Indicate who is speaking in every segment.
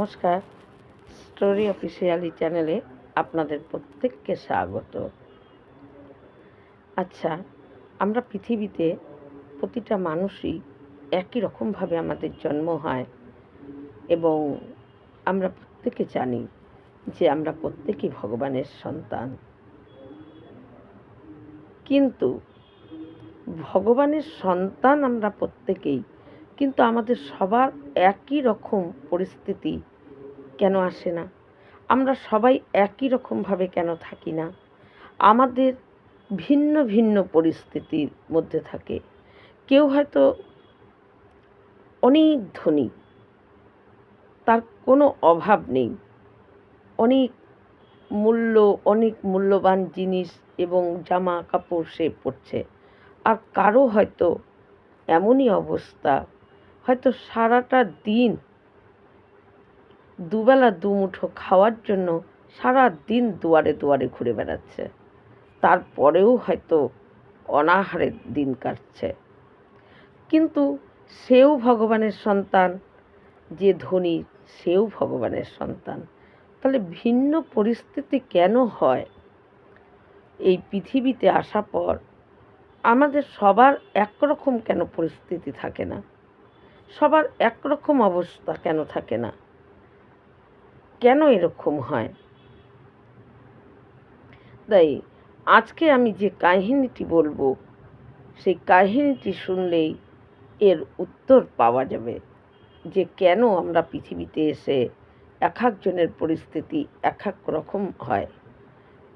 Speaker 1: নমস্কার। Story officially চ্যানেলে আপনাদের প্রত্যেককে স্বাগত। আচ্ছা আমরা পৃথিবীতে প্রতিটা মানুষই একই রকমভাবে আমাদের জন্ম হয় এবং আমরা প্রত্যেকে জানি যে আমরা প্রত্যেকেই ভগবানের সন্তান। কিন্তু ভগবানের সন্তান আমরা প্রত্যেকেই, কিন্তু আমাদের সবার একই রকম পরিস্থিতি কেন আসে না? আমরা সবাই একই রকমভাবে কেন থাকি না? আমাদের ভিন্ন ভিন্ন পরিস্থিতির মধ্যে থাকে। কেউ হয়তো অনেক ধনী, তার কোনো অভাব নেই। অনেক মূল্য, অনেক মূল্যবান জিনিস এবং জামা কাপড় সে পরছে। আর কারও হয়তো এমনই অবস্থা। হয়তো সারাটা দিন দুবেলা দুমুঠো খাওয়ার জন্য সারা দিন দুয়ারে দুয়ারে ঘুরে বেড়াচ্ছে। তারপরেও হয়তো অনাহারে দিন কাটছে। কিন্তু সেও ভগবানের সন্তান, যে ধনী, সেও ভগবানের সন্তান। তাহলে ভিন্ন পরিস্থিতি কেন হয়? এই পৃথিবীতে আসা পর আমাদের সবার একরকম কেন পরিস্থিতি থাকে না? সবার একরকম অবস্থা কেন থাকে না? কেন এরকম হয়? তাই আজকে আমি যে কাহিনীটি বলব, সেই কাহিনীটি শুনলেই এর উত্তর পাওয়া যাবে যে কেন আমরা পৃথিবীতে এসে এক একজনের পরিস্থিতি এক এক রকম হয়।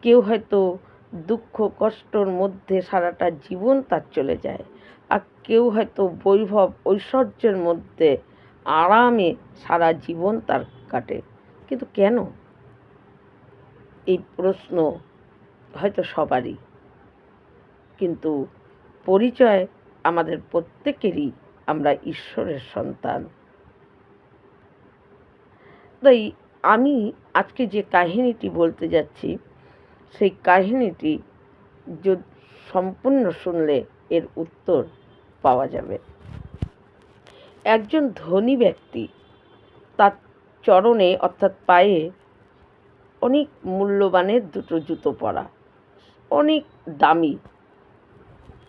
Speaker 1: কেউ হয়তো দুঃখ কষ্টর মধ্যে সারাটা জীবন তার চলে যায় আর কেউ হয়তো বৈভব ঐশ্বর্যের মধ্যে আরামে সারা জীবন তার কাটে। কিন্তু কেন? এই প্রশ্ন হয়তো সবারই। কিন্তু পরিচয় আমাদের প্রত্যেকেরই আমরা ঈশ্বরের সন্তান। তাই আমি আজকে যে কাহিনীটি বলতে যাচ্ছি, সেই কাহিনীটি যদি সম্পূর্ণ শুনলে এর উত্তর পাওয়া যাবে। একজন ধনী ব্যক্তি তার চরণে, অর্থাৎ পায়ে, অনেক মূল্যবানের দুটো জুতো পরা। অনেক দামি।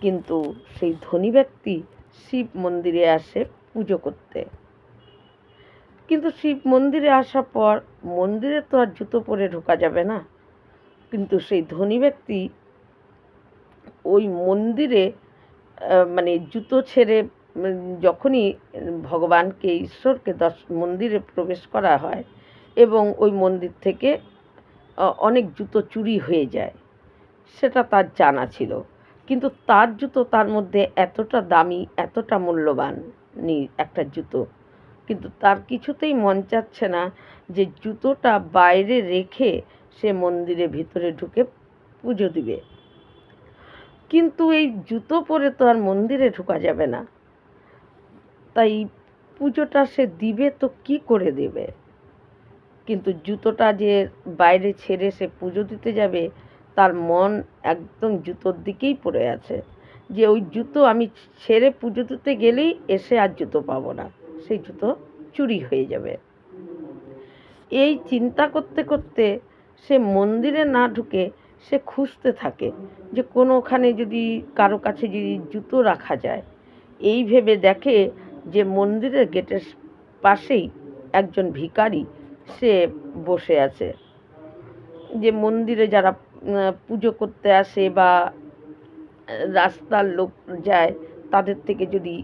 Speaker 1: কিন্তু সেই ধনী ব্যক্তি শিব মন্দিরে আসে পুজো করতে। কিন্তু শিব মন্দিরে আসার পর মন্দিরে তো আর জুতো পরে ঢোকা যাবে না। কিন্তু সেই ধনী ব্যক্তি ওই মন্দিরে মানে জুতো ছেড়ে যখনই ভগবানকে, ঈশ্বরকে দশ, মন্দিরে প্রবেশ করা হয় এবং ওই মন্দির থেকে অনেক জুতো চুরি হয়ে যায়, সেটা তার জানা ছিল। কিন্তু তার জুতো তার মধ্যে এতটা দামি, এতটা মূল্যবান নি, একটা জুতো। কিন্তু তার কিছুতেই মন চাচ্ছে না যে জুতোটা বাইরে রেখে সে মন্দিরে ভিতরে ঢুকে পুজো দিবে। কিন্তু এই জুতো পরে তো আর মন্দিরে ঢুকা যাবে না। তাই পুজোটা সে দিবে তো কি করে দেবে? কিন্তু জুতোটা যে বাইরে ছেড়ে সে পুজো দিতে যাবে, তার মন একদম জুতোর দিকেই পড়ে আছে। যে ওই জুতো আমি ছেড়ে পুজো দিতে গেলেই এসে আর জুতো পাবো না, সেই জুতো চুরি হয়ে যাবে। এই চিন্তা করতে করতে সে মন্দিরে না ঢুকে সে খুঁজতে থাকে যে কোনোখানে যদি কারও কাছে যদি জুতো রাখা যায়। এই ভেবে দেখে যে মন্দিরের গেটের পাশেই একজন ভিখারি সে বসে আছে। যে মন্দিরে যারা পুজো করতে আসে বা রাস্তার লোক যায়, তাদের থেকে যদি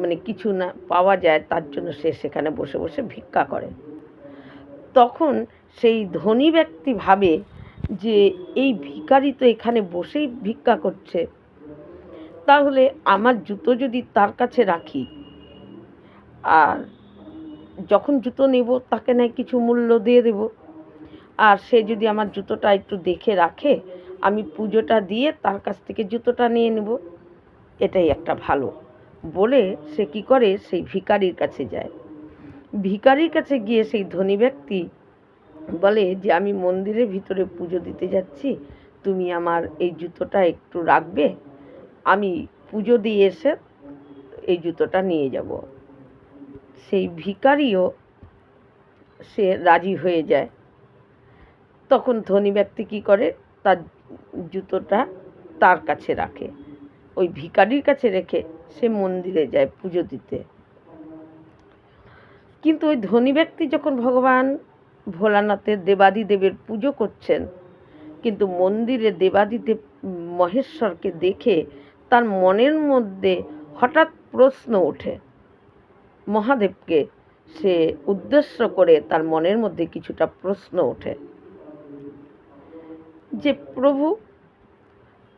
Speaker 1: মানে কিছু না পাওয়া যায়, তার জন্য সে সেখানে বসে বসে ভিক্ষা করে। তখন সেই ধনী ব্যক্তি ভাবে যে, এই ভিখারি তো এখানে বসেই ভিক্ষা করছে। তাহলে আমার জুতো যদি তার কাছে রাখি, আর যখন জুতো নেব তাকে নয় কিছু মূল্য দিয়ে দেব, আর সে যদি আমার জুতোটা একটু দেখে রাখে, আমি পুজোটা দিয়ে তার কাছ থেকে জুতোটা নিয়ে নেব, এটাই একটা ভালো। বলে সে কি করে? সেই ভিকারির কাছে যায়। ভিকারির কাছে গিয়ে সেই ধনী ব্যক্তি বলে যে, আমি মন্দিরের ভিতরে পুজো দিতে যাচ্ছি, তুমি আমার এই জুতোটা একটু রাখবে? আমি পুজো দিয়ে এসে এই জুতোটা নিয়ে যাব। সেই ভিকারিও সে রাজি হয়ে যায়। তখন ধনী ব্যক্তি কী করে? তার জুতোটা তার কাছে রাখে। ওই ভিকারির কাছে রেখে সে মন্দিরে যায় পুজো দিতে। কিন্তু ওই ধনী ব্যক্তি যখন ভগবান ভোলানাথের দেবাদিদেবের পুজো করছেন, কিন্তু মন্দিরে দেবাদিদেব মহেশ্বরকে দেখে তার মনের মধ্যে হঠাৎ প্রশ্ন ওঠে। মহাদেবকে সে উদ্দেশ্য করে তার মনের মধ্যে কিছুটা প্রশ্ন ওঠে যে, প্রভু,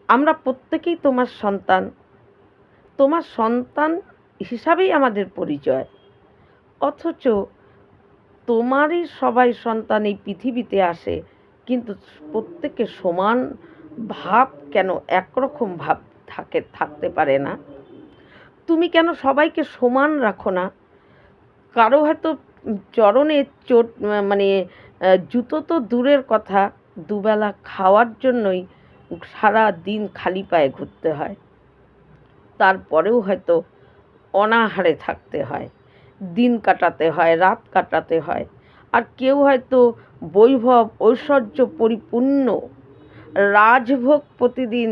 Speaker 1: আমরা প্রত্যেকেই তোমার সন্তান। তোমার সন্তান হিসাবেই আমাদের পরিচয়। অথচ তোমারই সবাই সন্তান এই পৃথিবীতে আসে, কিন্তু প্রত্যেকে সমান ভাব কেন একরকম ভাব থাকে, থাকতে পারে না। তুমি কেন সবাইকে সমান রাখো না? কারও হয়তো চরণে চোট মানে জুতো তো দূরের কথা, দুবেলা খাওয়ার জন্যই সারা দিন খালি পায়ে ঘুরতে হয়। তারপরেও হয়তো অনাহারে থাকতে হয়, দিন কাটাতে হয়, রাত কাটাতে হয়। আর কেউ হয়তো বৈভব, ঐশ্বর্য পরিপূর্ণ, রাজভোগ প্রতিদিন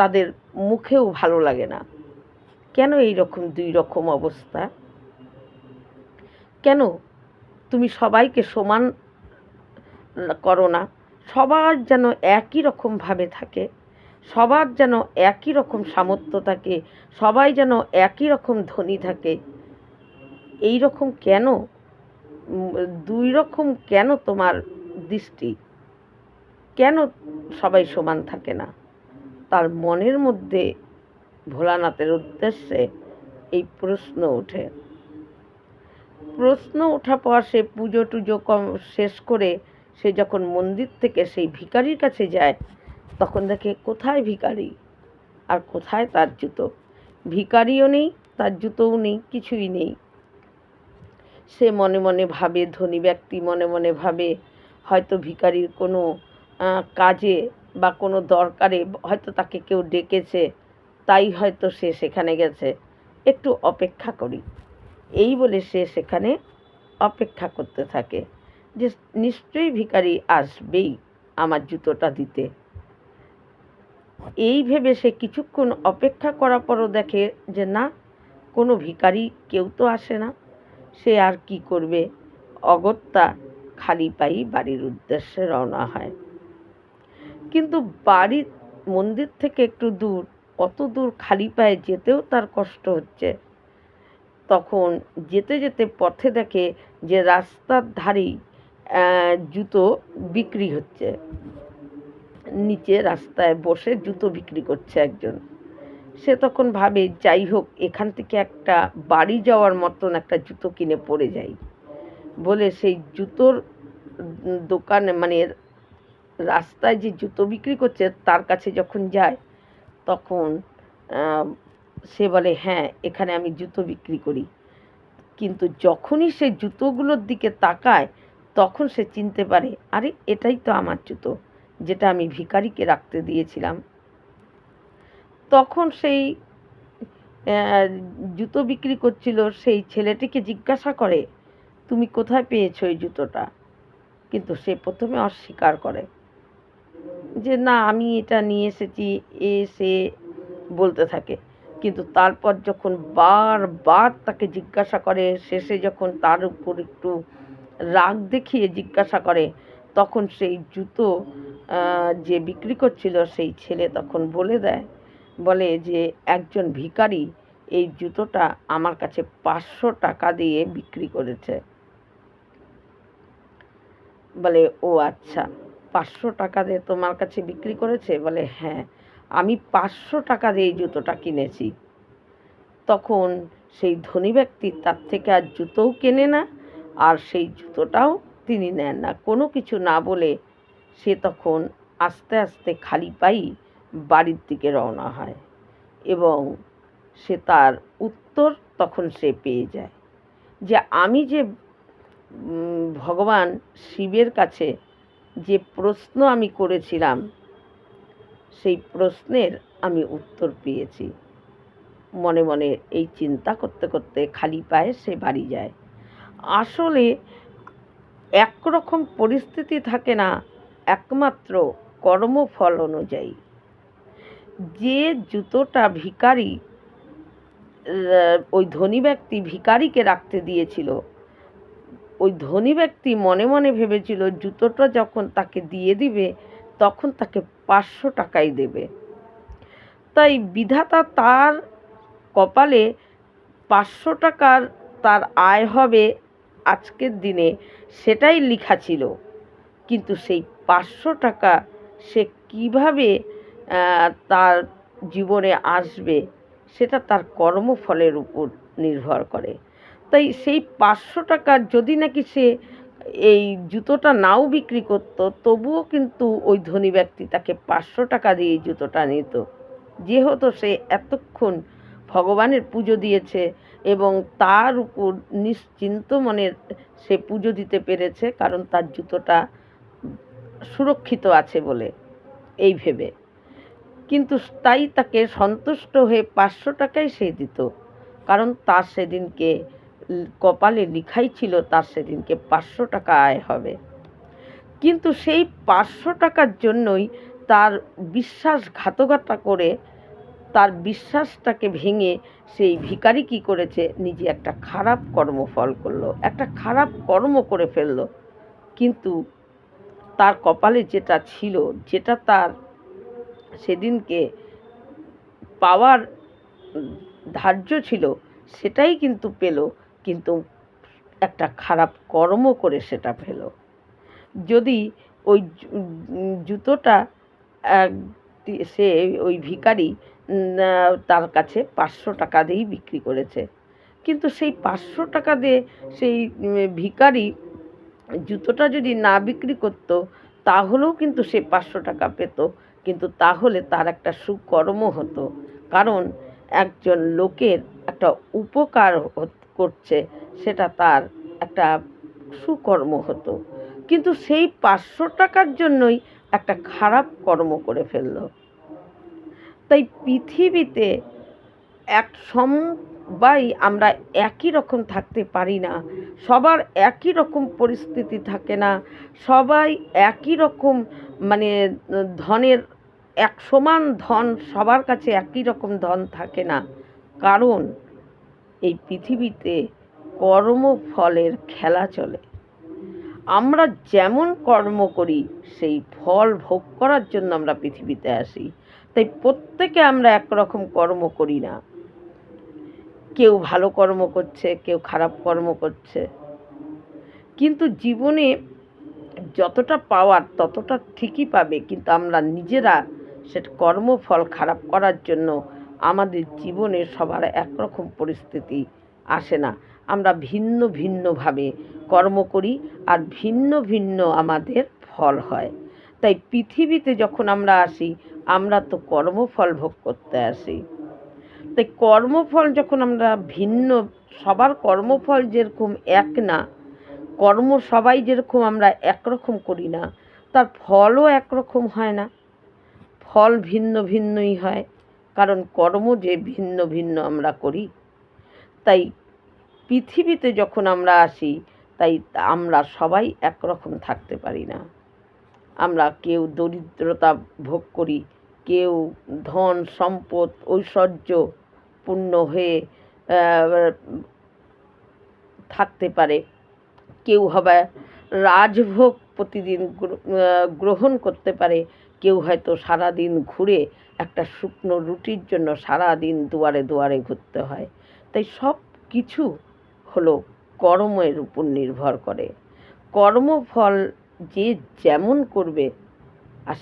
Speaker 1: তাদের মুখেও ভালো লাগে না। কেন এই রকম দুই রকম অবস্থা? কেন তুমি সবাইকে সমান করো না? সবার যেন একই রকমভাবে থাকে, সবার যেন একই রকম সামর্থ্য থাকে, সবাই যেন একই রকম ধনী থাকে। এই রকম কেন দুই রকম কেন তোমার দৃষ্টি? কেন সবাই সমান থাকে না? তার মনের মধ্যে ভোলানাথের উদ্দেশ্যে এই প্রশ্ন ওঠে। প্রশ্ন ওঠা পর সে পুজো টুজো কম শেষ করে সে যখন মন্দির থেকে সেই ভিকারির কাছে যায়, তখন দেখে কোথায় ভিকারি আর কোথায় তার জুতো? ভিকারিও নেই, তার জুতোও নেই, কিছুই নেই। সে মনে মনে ভাবে, ধনী ব্যক্তি মনে মনে ভাবে, হয়তো ভিকারির কোনো কাজে বা কোনো দরকারে হয়তো তাকে কেউ ডেকেছে, তাই হয়তো সে সেখানে গেছে। একটু অপেক্ষা করি। এই বলে সে সেখানে অপেক্ষা করতে থাকে যে নিশ্চয়ই ভিকারি আসবেই আমার জুতোটা দিতে। এই ভেবে সে কিছুক্ষণ অপেক্ষা করার পরও দেখে যে না, কোনো ভিকারি কেউ তো আসে না। সে আর কি করবে? অগত্যা খালি পাই বাড়ির উদ্দেশ্যে রওনা হয়। কিন্তু বাড়ির মন্দির থেকে একটু দূর, অত দূর খালি পায়ে যেতেও তার কষ্ট হচ্ছে। তখন যেতে যেতে পথে দেখে যে রাস্তার ধারেই জুতো বিক্রি হচ্ছে। নিচে রাস্তায় বসে জুতো বিক্রি করছে একজন। সে তখন ভাবে, যাই হোক, এখান থেকে একটা বাড়ি যাওয়ার মতন একটা জুতো কিনে পরে যাই। বলে সেই জুতোর দোকানে মানে রাস্তায় যে জুতো বিক্রি করছে তার কাছে যখন যায়, তখন সে বলে হ্যাঁ এখানে আমি জুতো বিক্রি করি। কিন্তু যখনই সে জুতোগুলোর দিকে তাকায়, তখন সে চিনতে পারে, আরে, এটাই তো আমার জুতো, যেটা আমি ভিকারিকে রাখতে দিয়েছিলাম। তখন সেই জুতো বিক্রি করছিল, সেই ছেলেটিকে জিজ্ঞাসা করে, তুমি কোথায় পেয়েছ এই জুতোটা? কিন্তু সে প্রথমে অস্বীকার করে। যে না, আমি এটা নিয়ে এসেছি, এ, সে বলতে থাকে। কিন্তু তারপর যখন বারবার তাকে জিজ্ঞাসা করে, শেষে যখন তার উপর একটু রাগ দেখিয়ে জিজ্ঞাসা করে, তখন সেই জুতো যে বিক্রি করছিল, সেই ছেলে তখন বলে দেয়, বলে যে, একজন ভিখারি এই জুতোটা আমার কাছে পাঁচশো টাকা দিয়ে বিক্রি করেছে। বলে, ও আচ্ছা। পাঁচশো টাকা দিয়ে তোমার কাছে বিক্রি করেছে? বলে হ্যাঁ আমি পাঁচশো টাকা দিয়ে এই জুতোটা কিনেছি। তখন সেই ধনী ব্যক্তি তার থেকে আর জুতোও কেনে না, আর সেই জুতোটাও তিনি নেন না। কোনো কিছু না বলে সে তখন আস্তে আস্তে খালি পাই বাড়ির দিকে রওনা হয় এবং সে তার উত্তর তখন সে পেয়ে যায় যে, আমি যে ভগবান শিবের কাছে যে প্রশ্ন আমি করেছিলাম সেই প্রশ্নের আমি উত্তর পেয়েছি। মনে মনে এই চিন্তা করতে করতে খালি পায়ে সে বাড়ি যায়। আসলে একরকম পরিস্থিতি থাকে না একমাত্র কর্মফল অনুযায়ী। যে জুতোটা আহ, ওই ধনী ব্যক্তি ভিখারিকে রাখতে দিয়েছিল ওই ধনী ব্যক্তি মনে মনে ভেবেছিল জুতোটা যখন তাকে দিয়ে দিবে, তখন তাকে পাঁচশো টাকাই দেবে। তাই বিধাতা তার কপালে পাঁচশো টাকার তার আয় হবে আজকের দিনে, সেটাই লেখা ছিল। কিন্তু সেই পাঁচশো টাকা সে কীভাবে তার জীবনে আসবে, সেটা তার কর্মফলের উপর নির্ভর করে। তাই সেই পাঁচশো টাকার যদি নাকি সে এই জুতোটা নাও বিক্রি করত, তবুও কিন্তু ওই ধনী ব্যক্তি তাকে পাঁচশো টাকা দিয়ে জুতোটা নিত। যেহেতু সে এতক্ষণ ভগবানের পুজো দিয়েছে এবং তার উপর নিশ্চিন্ত মনের সে পুজো দিতে পেরেছে, কারণ তার জুতোটা সুরক্ষিত আছে বলে এই ভেবে। কিন্তু তাই তাকে সন্তুষ্ট হয়ে পাঁচশো টাকাই সে দিত, কারণ তার সেদিনকে কপালে লিখাই ছিল তার সেদিনকে পাঁচশো টাকা আয় হবে। কিন্তু সেই পাঁচশো টাকার জন্যই তার বিশ্বাসঘাতকতা করে, তার বিশ্বাসটাকে ভেঙে সেই ভিখারি কি করেছে? নিজে একটা খারাপ কর্মফল করল, একটা খারাপ কর্ম করে ফেলল। কিন্তু তার কপালে যেটা ছিল, যেটা তার সেদিনকে পাওয়ার ধার্য ছিল, সেটাই কিন্তু পেল। কিন্তু একটা খারাপ কর্ম করে সেটা পেল যদি ওই জুতোটা সে ওই আহ, তার কাছে পাঁচশো টাকা দিয়েই বিক্রি করেছে। কিন্তু সেই পাঁচশো টাকা দিয়ে সেই ভিখারি জুতোটা যদি না বিক্রি করতো তাহলেও কিন্তু সে পাঁচশো টাকা পেত। কিন্তু তাহলে তার একটা সুকর্ম হতো। কারণ একজন লোকের একটা উপকার করছে, সেটা তার একটা সুকর্ম হতো। কিন্তু সেই পাঁচশো টাকার জন্যই একটা খারাপ কর্ম করে ফেলল। তাই পৃথিবীতে এক সবাই আমরা একই রকম থাকতে পারি না। সবার একই রকম পরিস্থিতি থাকে না। সবাই একই রকম মানে ধনের এক সমান ধন, সবার কাছে একই রকম ধন থাকে না। কারণ এই পৃথিবীতে কর্মফলের খেলা চলে। আমরা যেমন কর্ম করি, সেই ফল ভোগ করার জন্য আমরা পৃথিবীতে আসি। তাই প্রত্যেকে আমরা একরকম কর্ম করি না। কেউ ভালো কর্ম করছে, কেউ খারাপ কর্ম করছে। কিন্তু জীবনে যতটা পাওয়ার, ততটা ঠিকই পাবে। কিন্তু আমরা নিজেরা সেটা কর্মফল খারাপ করার জন্য আমাদের জীবনে সবার একরকম পরিস্থিতি আসে না। আমরা ভিন্ন ভিন্নভাবে কর্ম করি আর ভিন্ন ভিন্ন আমাদের ফল হয়। তাই পৃথিবীতে যখন আমরা আসি, আমরা তো কর্মফল ভোগ করতে আসি। তাই কর্মফল যখন আমরা ভিন্ন, সবার কর্মফল যেরকম এক না, কর্ম সবাই যেরকম আমরা একরকম করি না, তার ফলও একরকম হয় না। ফল ভিন্ন ভিন্নই হয়। কারণ কর্ম যে ভিন্ন ভিন্ন আমরা করি, তাই পৃথিবীতে যখন আমরা আসি, তাই আমরা সবাই একরকম থাকতে পারি না। আমরা কেউ দরিদ্রতা ভোগ করি, কেউ ধন, সম্পদ, ঐশ্বর্য পূর্ণ হয়ে থাকতে পারে। কেউ হবে রাজভোগ প্রতিদিন গ্রহণ করতে পারে, কেউ হয়তো সারাদিন ঘুরে একটা শুকনো রুটির জন্য সারাদিন দুয়ারে দুয়ারে ঘুরতে হয়। তাই সব কিছু হলো কর্মের উপর নির্ভর করে। কর্মফল যে যেমন করবে আর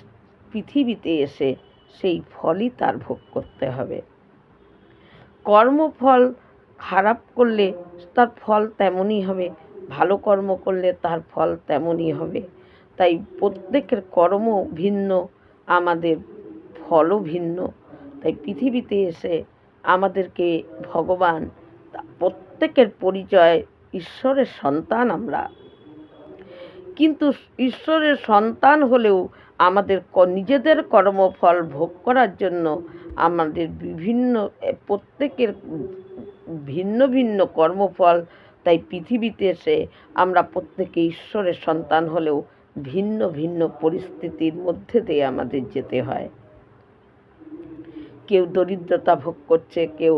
Speaker 1: পৃথিবীতে এসে সেই ফলই তার ভোগ করতে হবে। কর্মফল খারাপ করলে তার ফল তেমনই হবে, ভালো কর্ম করলে তার ফল তেমনই হবে। তাই প্রত্যেকের কর্ম ভিন্ন, আমাদের ফলও ভিন্ন। তাই পৃথিবীতে এসে আমাদেরকে ভগবান, প্রত্যেকের পরিচয় ঈশ্বরের সন্তান আমরা। কিন্তু ঈশ্বরের সন্তান হলেও আমাদের নিজেদের কর্মফল ভোগ করার জন্য আমাদের বিভিন্ন, প্রত্যেকের ভিন্ন ভিন্ন কর্মফল, তাই পৃথিবীতে এসে আমরা প্রত্যেকে ঈশ্বরের সন্তান হলেও ভিন্ন ভিন্ন পরিস্থিতির মধ্যে দিয়ে আমাদের যেতে হয়। কেউ দরিদ্রতা ভোগ করছে, কেউ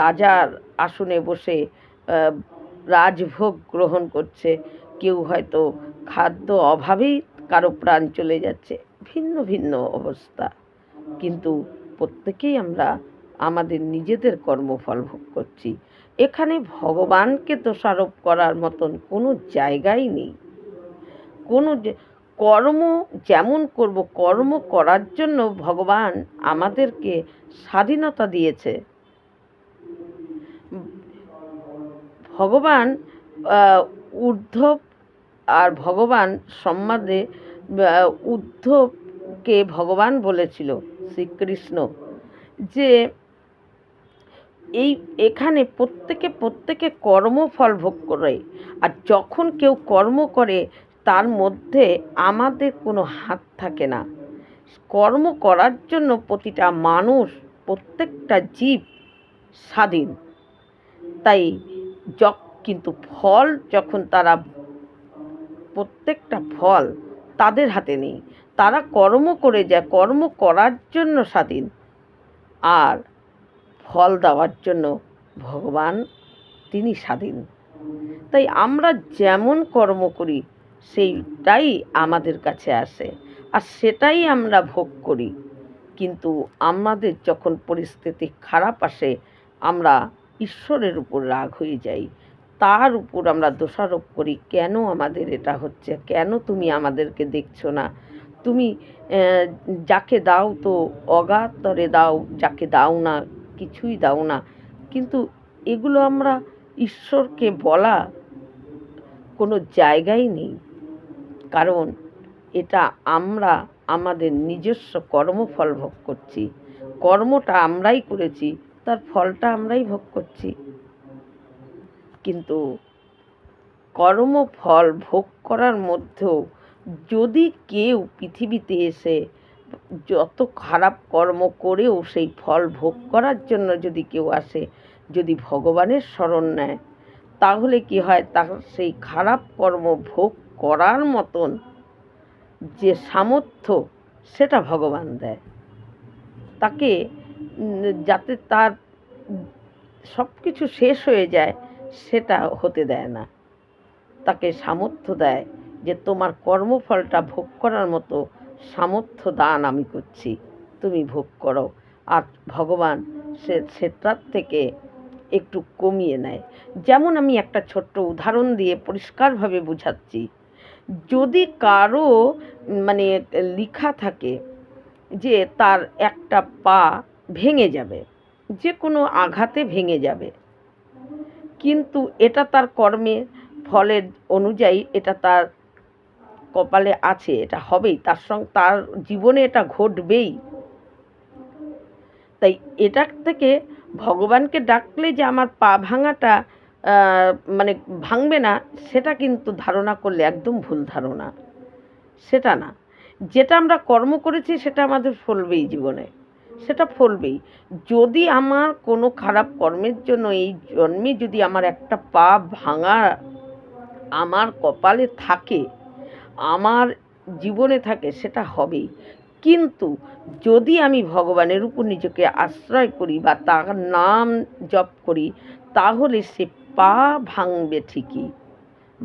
Speaker 1: রাজার আসনে বসে রাজভোগ গ্রহণ করছে, কেউ হয়তো খাদ্য অভাবেই কারও প্রাণ চলে যাচ্ছে। ভিন্ন ভিন্ন অবস্থা। কিন্তু প্রত্যেকেই আমরা আমাদের নিজেদের কর্মফল ভোগ করছি। এখানে ভগবানকে দোষারোপ করার মতন কোনো জায়গাই নেই। কোনো কর্ম যেমন করব, কর্ম করার জন্য ভগবান আমাদেরকে স্বাধীনতা দিয়েছে। ভগবান উদ্ধব আর ভগবান সম্বাদে উদ্ধবকে ভগবান বলেছিল শ্রীকৃষ্ণ যে এই এখানে প্রত্যেকে প্রত্যেকে কর্মফল ভোগ করে। আর যখন কেউ কর্ম করে তার মধ্যে আমাদের কোনো হাত থাকে না। কর্ম করার জন্য প্রতিটা মানুষ, প্রত্যেকটা জীব স্বাধীন। তাই যখ কিন্তু ফল যখন তারা, প্রত্যেকটা ফল তাদের হাতে নেই। তারা কর্ম করে যায়, কর্ম করার জন্য স্বাধীন। আর ফল দেওয়ার জন্য ভগবান তিনি স্বাধীন। তাই আমরা যেমন কর্ম করি সেইটাই আমাদের কাছে আসে। আর সেটাই আমরা ভোগ করি। কিন্তু আমাদের যখন পরিস্থিতি খারাপ আসে, আমরা ঈশ্বরের উপর রাগ হয়ে যাই। তার উপর আমরা দোষারোপ করি, কেন আমাদের এটা হচ্ছে? কেন তুমি আমাদেরকে দেখছ না? তুমি যাকে দাও তো অগাতরে দাও, যাকে দাও না কিছুই দাও না। কিন্তু এগুলো আমরা ঈশ্বরকে বলা কোনো জায়গাই নেই। কারণ এটা আমরা আমাদের নিজস্ব কর্মফল ভোগ করছি। কর্মটা আমরাই করেছি, তার ফলটা আমরাই ভোগ করছি। কিন্তু কর্মফল ভোগ করার মধ্যেও যদি কেউ পৃথিবীতে এসে যত খারাপ কর্ম করেও সেই ফল ভোগ করার জন্য যদি কেউ আসে, যদি ভগবানের শরণ নেয়, তাহলে কি হয়, তার সেই খারাপ কর্ম ভোগ করার মতন যে সামর্থ্য সেটা ভগবান দেয়। তাকে যাতে তার সব কিছু শেষ হয়ে যায় সেটা হতে দেয় না। তাকে সামর্থ্য দেয় যে তোমার কর্মফলটা ভোগ করার মতো সামর্থ্য দান আমি করছি, তুমি ভোগ করো। আর ভগবান সে সেটার থেকে একটু কমিয়ে নেয়। যেমন আমি একটা ছোট্ট উদাহরণ দিয়ে পরিষ্কারভাবে বোঝাচ্ছি। যদি কারও মানে লেখা থাকে যে তার একটা পা ভেঙে যাবে, যে কোনো আঘাতে ভেঙে যাবে, কিন্তু এটা তার কর্মের ফলের অনুযায়ী এটা তার কপালে আছে, এটা হবেই, তার সঙ্গে, তার জীবনে এটা ঘটবেই, তাই এটার থেকে ভগবানকে ডাকলে যে আমার পা ভাঙাটা মানে ভাঙবে না, সেটা কিন্তু ধারণা করলে একদম ভুল ধারণা। সেটা না। যেটা আমরা কর্ম করেছি, সেটা আমাদের ফলবেই জীবনে। সেটা ফলবেই। যদি আমার কোনো খারাপ কর্মের জন্য এই জন্মে যদি আমার একটা পা ভাঙা আমার কপালে থাকে, আমার জীবনে থাকে, সেটা হবেই। কিন্তু যদি আমি ভগবানের উপর নিজেকে আশ্রয় করি বা তার নাম জপ করি, তাহলে সে পা ভাঙবে ঠিকই।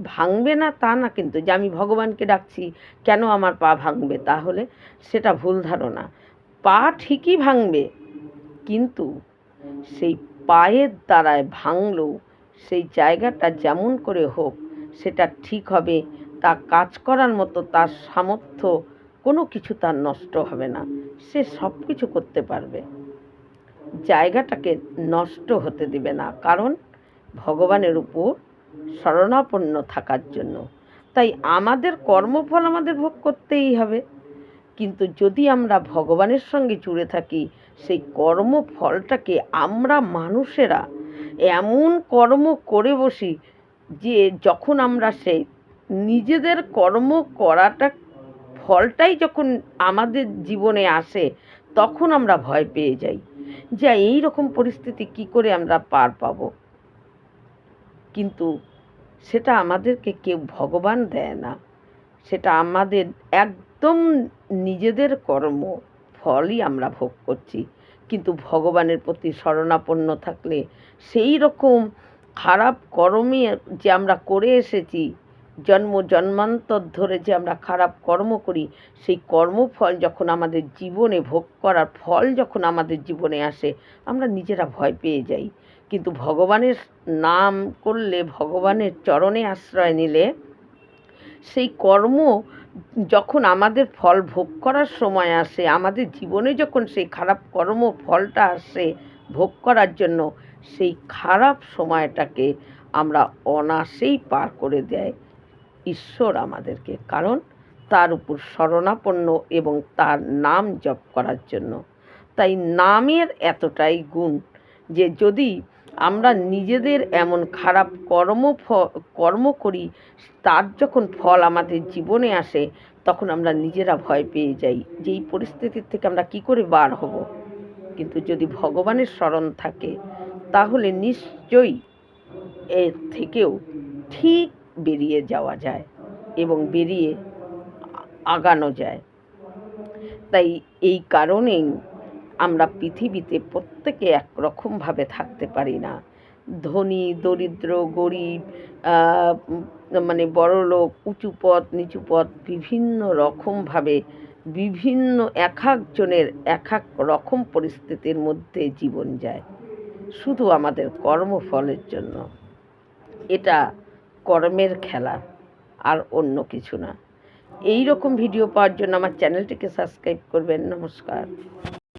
Speaker 1: ভাঙবে না তা না কিন্তু যে আমি ভগবানকে ডাকছি, কেন আমার পা ভাঙবে? তাহলে সেটা ভুল ধারণা। পা ঠিকই ভাঙবে, কিন্তু সেই পায়ের দ্বারায় ভাঙলেও সেই জায়গাটা যেমন করে হোক, সেটা ঠিক হবে। তা কাজ করার মতো তার সামর্থ্য কোনো কিছু তার নষ্ট হবে না। সে সব কিছু করতে পারবে। জায়গাটাকে নষ্ট হতে দিবে না। কারণ ভগবানের উপর শরণাপন্ন থাকার জন্য। তাই আমাদের কর্মফল আমাদের ভোগ করতেই হবে। কিন্তু যদি আমরা ভগবানের সঙ্গে জুড়ে থাকি, সেই কর্মফলটাকে আমরা মানুষেরা এমন কর্ম করে বসি যে যখন আমরা সেই নিজেদের কর্ম করাটা ফলটাই যখন আমাদের জীবনে আসে, তখন আমরা ভয় পেয়ে যাই। যে এই রকম পরিস্থিতি কি করে আমরা পার পাবো? কিন্তু সেটা আমাদেরকে কেউ ভগবান দেয় না। সেটা আমাদের একদম নিজেদের কর্ম ফলই আমরা ভোগ করছি। কিন্তু ভগবানের প্রতি শরণাপন্ন থাকলে সেই রকম খারাপ কর্মে যে আমরা করে এসেছি, জন্ম জন্মান্তর ধরে যে আমরা খারাপ কর্ম করি, সেই কর্মফল যখন আমাদের জীবনে ভোগ করার ফল যখন আমাদের জীবনে আসে, আমরা নিজেরা ভয় পেয়ে যাই। কিন্তু ভগবানের নাম করলে, ভগবানের চরণে আশ্রয় নিলে, সেই কর্ম যখন আমাদের ফল ভোগ করার সময় আসে, আমাদের জীবনে যখন সেই খারাপ কর্ম ফলটা আসে ভোগ করার জন্য, সেই খারাপ সময়টাকে আমরা অনাসেই পার করে দেয় ঈশ্বর আমাদেরকে। কারণ তার উপর শরণাপন্ন এবং তার নাম জপ করার জন্য। তাই নামের এতটাই গুণ যে যদি আমরা নিজেদের এমন খারাপ কর্ম কর্ম করি, তার যখন ফল আমাদের জীবনে আসে, তখন আমরা নিজেরা ভয় পেয়ে যাই যে এই পরিস্থিতির থেকে আমরা কি করে বার হব। কিন্তু যদি ভগবানের স্মরণ থাকে, তাহলে নিশ্চয়ই এর থেকেও ঠিক বেরিয়ে যাওয়া যায় এবং বেরিয়ে আগানো যায়। তাই এই কারণেই আমরা পৃথিবীতে প্রত্যেকে একরকমভাবে থাকতে পারি না। ধনী, দরিদ্র, গরিব মানে বড়লোক উঁচু পথ নিচু পথ বিভিন্ন রকমভাবে, বিভিন্ন এক একজনের এক এক রকম পরিস্থিতির মধ্যে জীবন যায়। শুধু আমাদের কর্মফলের জন্য। এটা কর্মের খেলা, আর অন্য কিছু না। এই রকম ভিডিও পাওয়ার জন্য আমার চ্যানেলটিকে সাবস্ক্রাইব করবেন। নমস্কার।